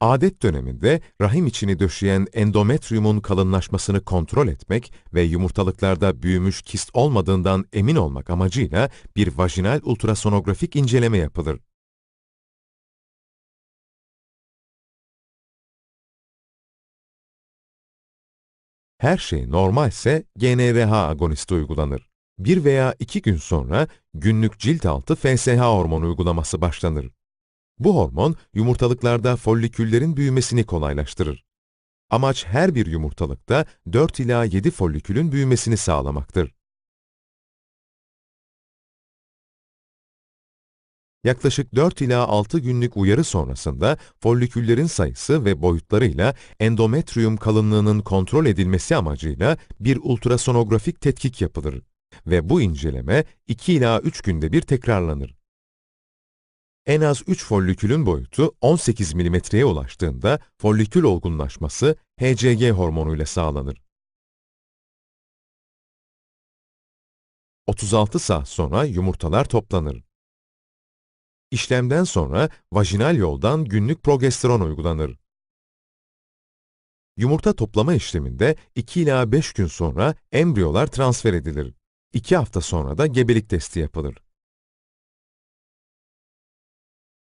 Adet döneminde rahim içini döşeyen endometriyumun kalınlaşmasını kontrol etmek ve yumurtalıklarda büyümüş kist olmadığından emin olmak amacıyla bir vajinal ultrasonografik inceleme yapılır. Her şey normalse GnRH agonisti uygulanır. Bir veya iki gün sonra günlük cilt altı FSH hormonu uygulaması başlanır. Bu hormon yumurtalıklarda folliküllerin büyümesini kolaylaştırır. Amaç her bir yumurtalıkta 4 ila 7 follikülün büyümesini sağlamaktır. Yaklaşık 4 ila 6 günlük uyarı sonrasında folliküllerin sayısı ve boyutlarıyla endometriyum kalınlığının kontrol edilmesi amacıyla bir ultrasonografik tetkik yapılır ve bu inceleme 2 ila 3 günde bir tekrarlanır. En az 3 follikülün boyutu 18 milimetreye ulaştığında follikül olgunlaşması HCG hormonuyla sağlanır. 36 saat sonra yumurtalar toplanır. İşlemden sonra vajinal yoldan günlük progesteron uygulanır. Yumurta toplama işleminde 2 ila 5 gün sonra embriyolar transfer edilir. 2 hafta sonra da gebelik testi yapılır.